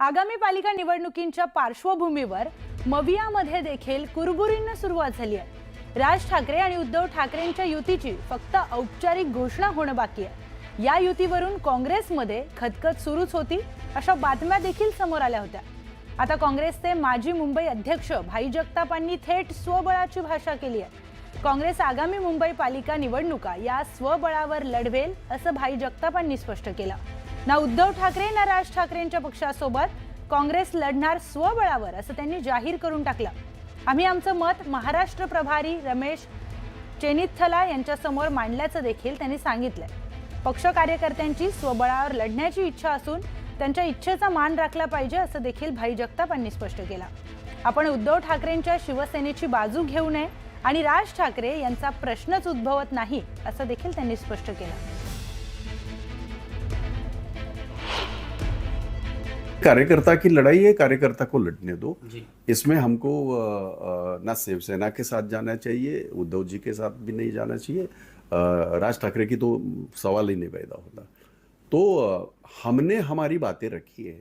आगामी पालिका निवडणुकींच्या पार्श्वभूमीवर मवियामध्ये देखील कुरबुरींना सुरुवात झाली आहे. राज ठाकरे आणि उद्धव ठाकरेंच्या युतीची फक्त औपचारिक घोषणा होणं बाकी आहे. या युतीवरून काँग्रेसमध्ये खतखत सुरूच होती अशा बातम्या देखील समोर आल्या होत्या. आता काँग्रेसचे माजी मुंबई अध्यक्ष भाई जगतापांनी थेट स्वबळाची भाषा केली आहे. काँग्रेस आगामी मुंबई पालिका निवडणुका या स्वबळावर लढवेल असं भाई जगतापांनी स्पष्ट केलं. ना उद्धव ठाकरे ना राज ठाकरेंच्या पक्षासोबत काँग्रेस लढणार स्वबळावर असं त्यांनी जाहीर करून टाकलं. आम्ही आमचं मत महाराष्ट्र प्रभारी रमेश चेनिथला यांच्यासमोर मांडल्याचं देखील त्यांनी सांगितलंय. पक्ष कार्यकर्त्यांची स्वबळावर लढण्याची इच्छा असून त्यांच्या इच्छेचा मान राखला पाहिजे असं देखील भाई जगतापांनी स्पष्ट केलं. आपण उद्धव ठाकरेंच्या शिवसेनेची बाजू घेऊ नये आणि राज ठाकरे यांचा प्रश्नच उद्भवत नाही असं देखील त्यांनी स्पष्ट केलं. कार्यकर्ता की लड़ाई है कार्यकर्ता को लड़ने दो। जी। इसमें हमको ना शिवसेना के साथ जाना चाहिए उद्धव जी के साथ भी नहीं जाना चाहिए। राज ठाकरे की तो सवाल ही नहीं पैदा होता। तो हमने हमारी बातें रखी है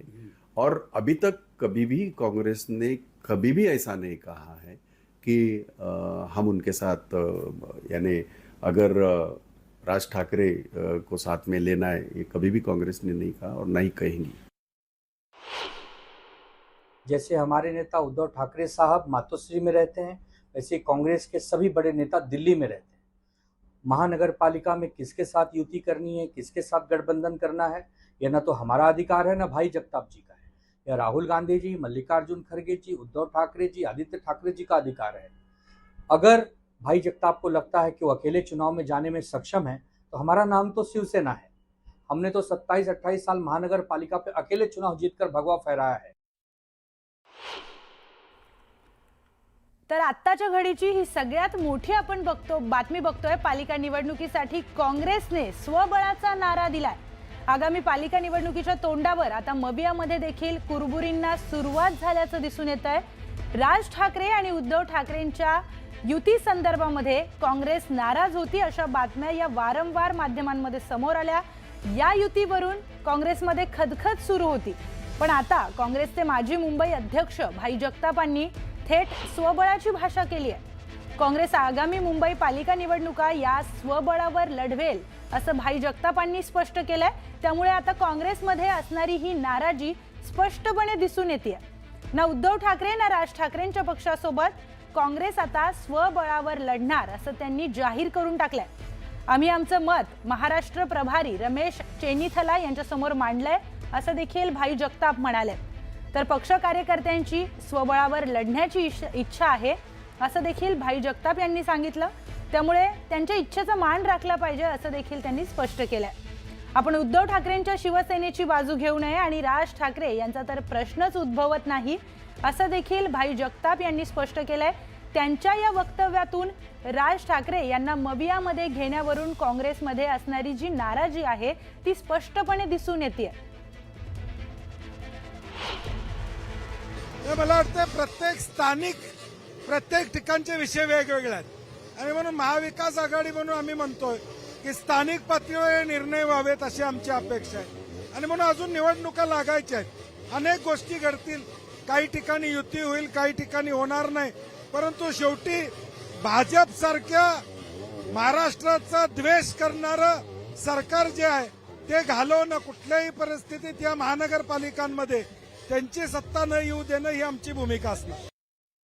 और अभी तक कभी भी कांग्रेस ने कभी भी ऐसा नहीं कहा है कि हम उनके साथ यानी अगर राज ठाकरे को साथ में लेना है ये कभी भी कांग्रेस ने नहीं कहा और नहीं कहेंगी। जैसे हमारे नेता उद्धव ठाकरे साहब मातोश्री में रहते हैं, वैसे कांग्रेस के सभी बड़े नेता दिल्ली में रहते हैं। महानगर पालिका में किसके साथ युति करनी है, किसके साथ गठबंधन करना है, यह ना तो हमारा अधिकार है ना भाई जगताप जी का है। यह राहुल गांधी जी, मल्लिकार्जुन खड़गे जी, उद्धव ठाकरे जी, आदित्य ठाकरे जी का अधिकार है। अगर भाई जगताप को लगता है कि वो अकेले चुनाव में जाने में सक्षम है तो हमारा नाम तो शिवसेना है। हमने तो 27-28 साल महानगर पालिका पे अकेले चुनाव जीतकर भगवा फहराया है। तर आत्ताच्या घडीची ही सगळ्यात मोठी आपण बघतो बातमी बघतोय पालिका निवडणुकीसाठी काँग्रेसने स्वबळाचा नारा दिलाय. आगामी पालिका निवडणुकीच्या तोंडावर आता मबियामध्ये देखील कुरबुरींना सुरुवात झाल्याचं दिसून येत आहे राज ठाकरे आणि उद्धव ठाकरेंच्या युती संदर्भामध्ये काँग्रेस नाराज होती अशा बातम्या या वारंवार माध्यमांमध्ये समोर आल्या. या युतीवरून काँग्रेसमध्ये खदखद सुरू होती. पण आता काँग्रेसचे माजी मुंबई अध्यक्ष भाई जगतापांनी थेट स्वबळाची भाषा केली आहे. काँग्रेस आगामी मुंबई पालिका निवडणुका या स्वबळावर लढवेल असं भाई जगतापांनी स्पष्ट केलंय. त्यामुळे आता काँग्रेसमध्ये असणारी ही नाराजी स्पष्टपणे दिसून येते ना उद्धव ठाकरे ना राज ठाकरेंच्या पक्षासोबत काँग्रेस आता स्वबळावर लढणार असं त्यांनी जाहीर करून टाकलंय. आम्ही आमचं मत महाराष्ट्र प्रभारी रमेश चेनिथला यांच्यासमोर मांडलंय असं देखील भाई जगताप म्हणाले. तर पक्ष कार्यकर्त्यांची स्वबळावर लढण्याची इच्छा आहे असं देखील भाई जगताप यांनी सांगितलं. त्यामुळे त्यांच्या इच्छेचा मान राखला पाहिजे असं देखील त्यांनी स्पष्ट केलंय. आपण उद्धव ठाकरेंच्या शिवसेनेची बाजू घेऊ नये आणि राज ठाकरे यांचा तर प्रश्नच उद्भवत नाही असं देखील भाई जगताप यांनी स्पष्ट केलंय. त्यांच्या या वक्तव्यातून राज ठाकरे यांना मबियामध्ये घेण्यावरून काँग्रेसमध्ये असणारी जी नाराजी आहे ती स्पष्टपणे दिसून येते मला वाटतं प्रत्येक स्थानिक प्रत्येक ठिकाणचे विषय वेगवेगळे आहेत. आणि म्हणून महाविकास आघाडी म्हणून आम्ही म्हणतोय की स्थानिक पातळीवर हे निर्णय व्हावेत अशी आमची अपेक्षा आहे. आणि म्हणून अजून निवडणुका लागायच्या आहेत. अनेक गोष्टी घडतील. काही ठिकाणी युती होईल काही ठिकाणी होणार नाही. परंतु शेवटी भाजप सारख्या महाराष्ट्राचा द्वेष करणारं सरकार जे आहे ते घालवणं कुठल्याही परिस्थितीत या महानगरपालिकांमध्ये त्यांची सत्ता न येऊ देणं ही आमची भूमिका असणार.